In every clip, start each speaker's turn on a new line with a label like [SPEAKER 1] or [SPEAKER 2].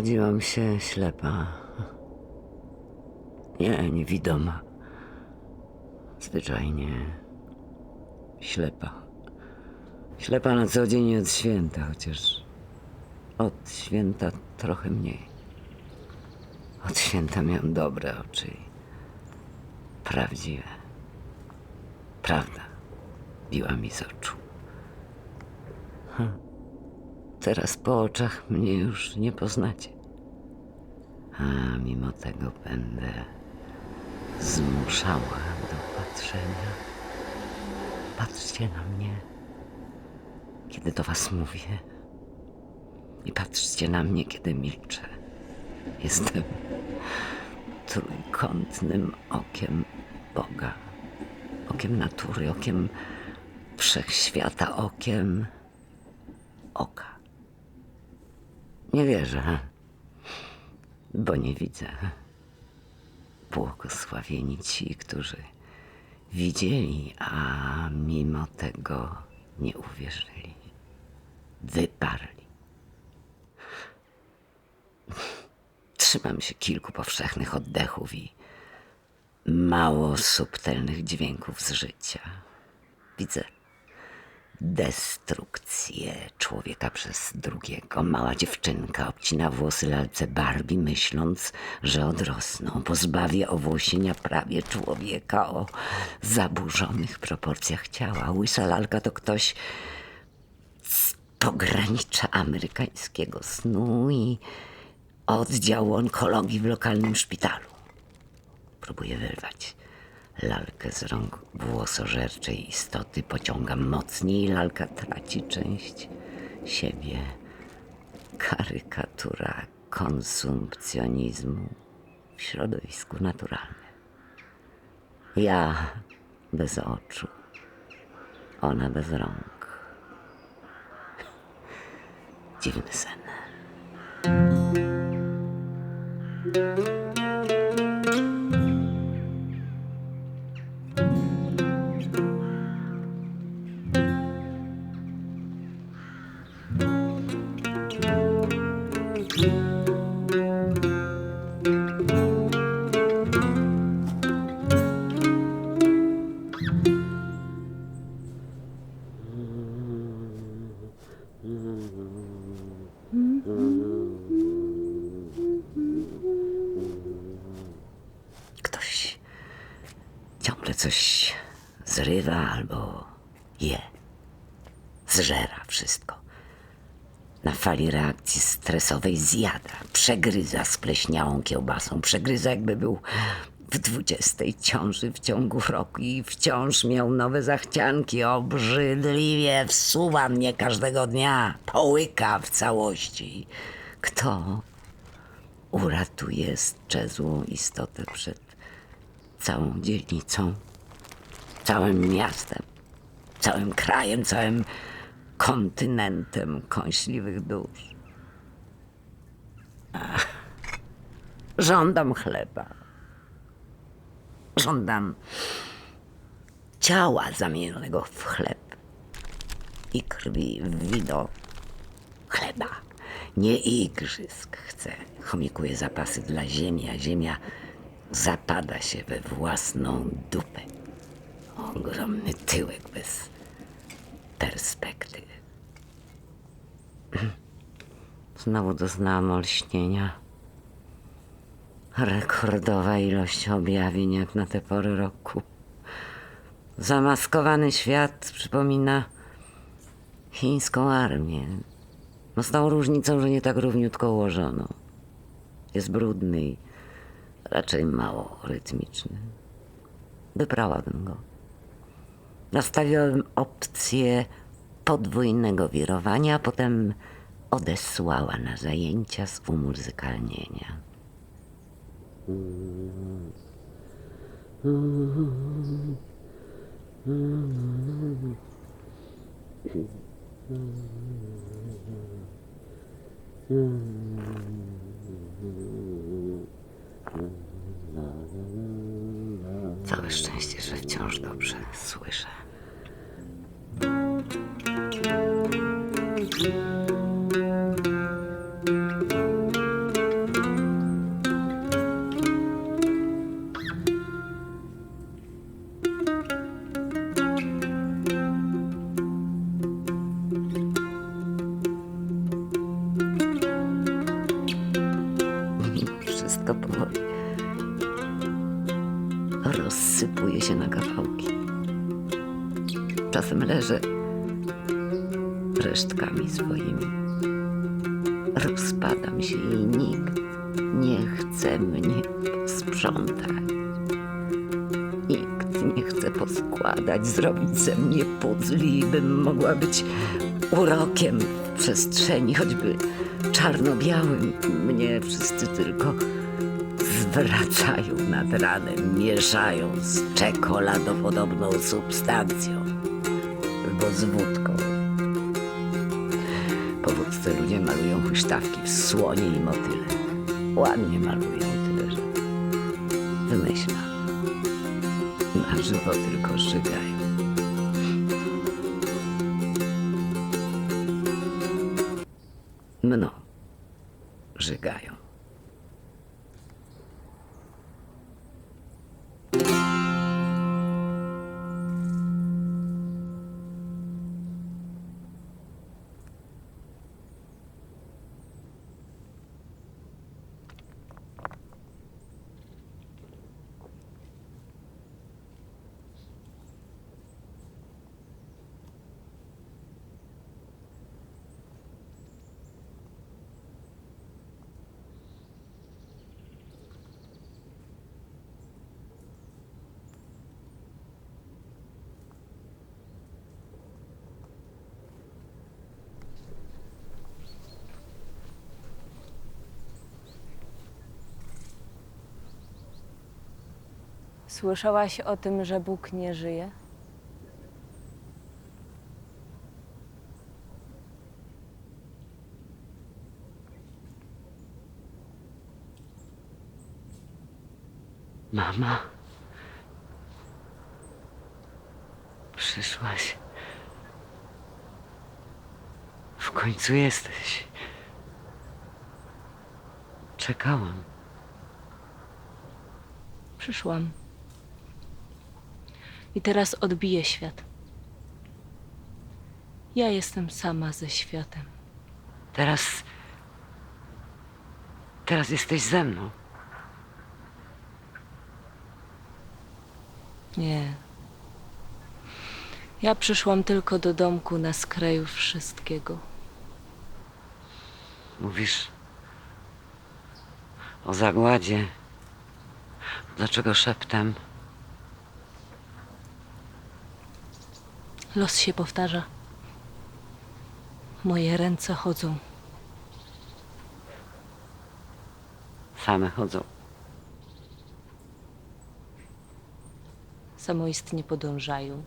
[SPEAKER 1] Urodziłam się ślepa. Nie, niewidoma. Zwyczajnie ślepa. Ślepa na co dzień od święta, chociaż od święta trochę mniej. Od święta miałam dobre oczy. Prawdziwe. Prawda biła mi z oczu. Teraz po oczach mnie już nie poznacie. A mimo tego będę zmuszała do patrzenia. Patrzcie na mnie, kiedy do was mówię. I patrzcie na mnie, kiedy milczę. Jestem trójkątnym okiem Boga, okiem natury, okiem wszechświata, okiem oka. Nie wierzę, bo nie widzę. Błogosławieni ci, którzy widzieli, a mimo tego nie uwierzyli. Wyparli. Trzymam się kilku powszechnych oddechów i mało subtelnych dźwięków z życia. Widzę destrukcję człowieka przez drugiego. Mała dziewczynka obcina włosy lalce Barbie, myśląc, że odrosną. Pozbawia owłosienia prawie człowieka o zaburzonych proporcjach ciała. Łysa lalka to ktoś z pogranicza amerykańskiego snu i oddziału onkologii w lokalnym szpitalu. Próbuję wyrwać lalkę z rąk włosożerczej istoty. Pociągam mocniej, lalka traci część siebie. Karykatura konsumpcjonizmu w środowisku naturalnym. Ja bez oczu, ona bez rąk. Dziwny sen. ciągle coś zrywa albo je. Zżera wszystko. Na fali reakcji stresowej zjada, przegryza spleśniałą kiełbasą, przegryza jakby był w dwudziestej ciąży w ciągu roku i wciąż miał nowe zachcianki. Obrzydliwie wsuwa mnie każdego dnia, połyka w całości. Kto uratuje sczezłą istotę przed całą dzielnicą, całym miastem, całym krajem, całym kontynentem kąśliwych dusz. Ach, żądam chleba. Żądam ciała zamienionego w chleb i krwi w wino chleba. Nie igrzysk chcę. Chomikuję zapasy dla ziemi, a ziemia zapada się we własną dupę. Ogromny tyłek bez perspektyw. Znowu doznałam olśnienia. Rekordowa ilość objawień jak na te pory roku. Zamaskowany świat przypomina chińską armię. No z tą różnicą, że nie tak równiutko ułożoną. Jest brudny i raczej mało rytmiczny. Wybrałabym go. Nastawiałem opcję podwójnego wirowania, a potem odesłała na zajęcia z umuzykalnienia. Całe szczęście, że wciąż dobrze słyszę. Leżę resztkami swoimi. Rozpadam się i nikt nie chce mnie sprzątać. Nikt nie chce poskładać, zrobić ze mnie puzli, bym mogła być urokiem w przestrzeni, choćby czarno-białym. Mnie wszyscy tylko zwracają nad ranem, mieszają z czekoladopodobną substancją, bo z wódką. Po wódce ludzie malują huśtawki w słonie i motyle. Ładnie malują, tyle że wymyślam. Na żywo tylko żygają.
[SPEAKER 2] Słyszałaś o tym, że Bóg nie żyje?
[SPEAKER 1] Mama. Przyszłaś. W końcu jesteś. Czekałam.
[SPEAKER 2] Przyszłam. I teraz odbije świat. Ja jestem sama ze światem.
[SPEAKER 1] Teraz. Teraz jesteś ze mną.
[SPEAKER 2] Nie. Ja przyszłam tylko do domku na skraju wszystkiego.
[SPEAKER 1] Mówisz o zagładzie. Dlaczego szeptem?
[SPEAKER 2] Los się powtarza. Moje ręce chodzą.
[SPEAKER 1] Same chodzą.
[SPEAKER 2] Samoistnie podążają.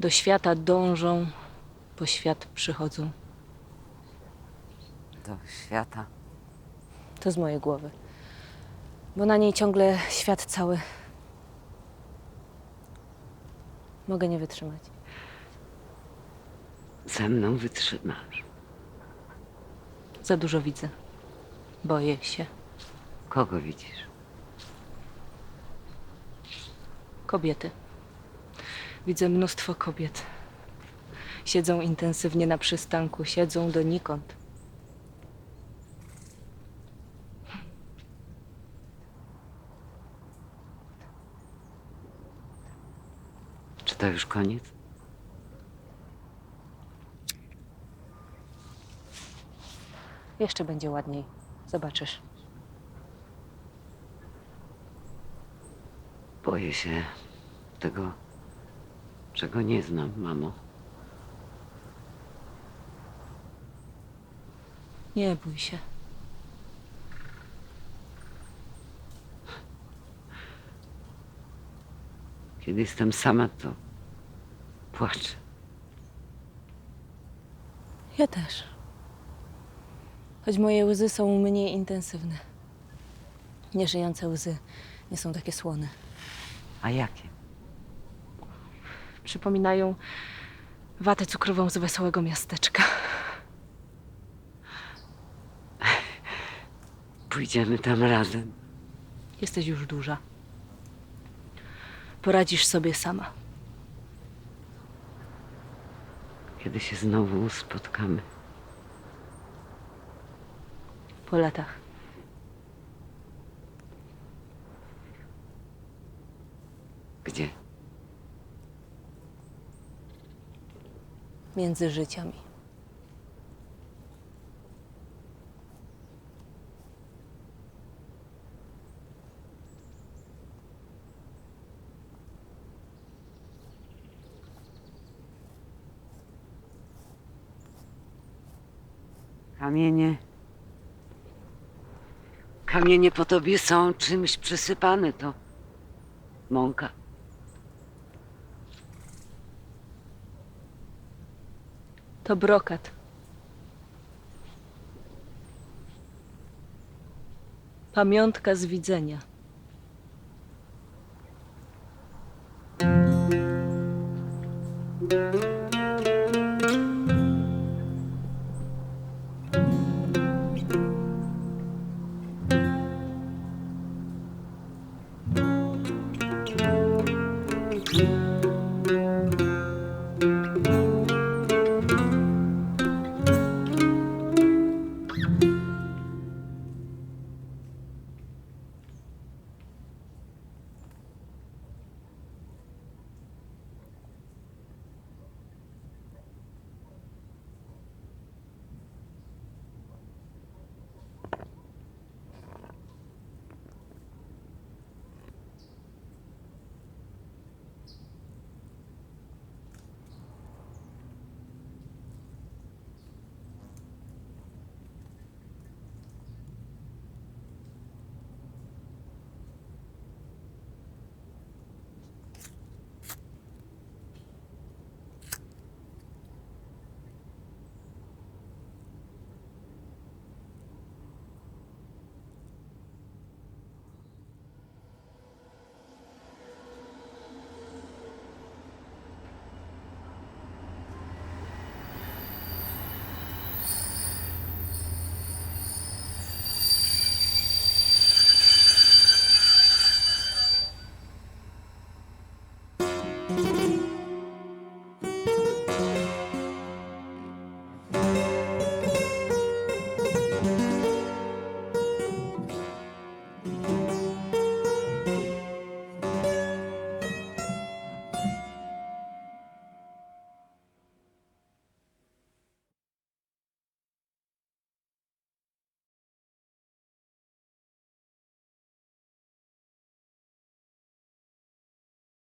[SPEAKER 2] Do świata dążą, po świat przychodzą.
[SPEAKER 1] Do świata.
[SPEAKER 2] To z mojej głowy. Bo na niej ciągle świat cały. Mogę nie wytrzymać.
[SPEAKER 1] Ze mną wytrzymasz.
[SPEAKER 2] Za dużo widzę. Boję się.
[SPEAKER 1] Kogo widzisz?
[SPEAKER 2] Kobiety. Widzę mnóstwo kobiet. Siedzą intensywnie na przystanku, siedzą donikąd.
[SPEAKER 1] Czy to już koniec?
[SPEAKER 2] Jeszcze będzie ładniej. Zobaczysz.
[SPEAKER 1] Boję się tego, czego nie znam, mamo.
[SPEAKER 2] Nie bój się.
[SPEAKER 1] Kiedy jestem sama, to płaczę.
[SPEAKER 2] Ja też. Choć moje łzy są mniej intensywne. Nieżyjące łzy nie są takie słone.
[SPEAKER 1] A jakie?
[SPEAKER 2] Przypominają watę cukrową z wesołego miasteczka.
[SPEAKER 1] Pójdziemy tam razem.
[SPEAKER 2] Jesteś już duża. Poradzisz sobie sama.
[SPEAKER 1] Kiedy się znowu spotkamy?
[SPEAKER 2] Po latach.
[SPEAKER 1] Gdzie?
[SPEAKER 2] Między życiami.
[SPEAKER 1] Kamienie. Kamienie po tobie są czymś przysypane, to mąka.
[SPEAKER 2] To brokat. Pamiątka z widzenia. Thank you.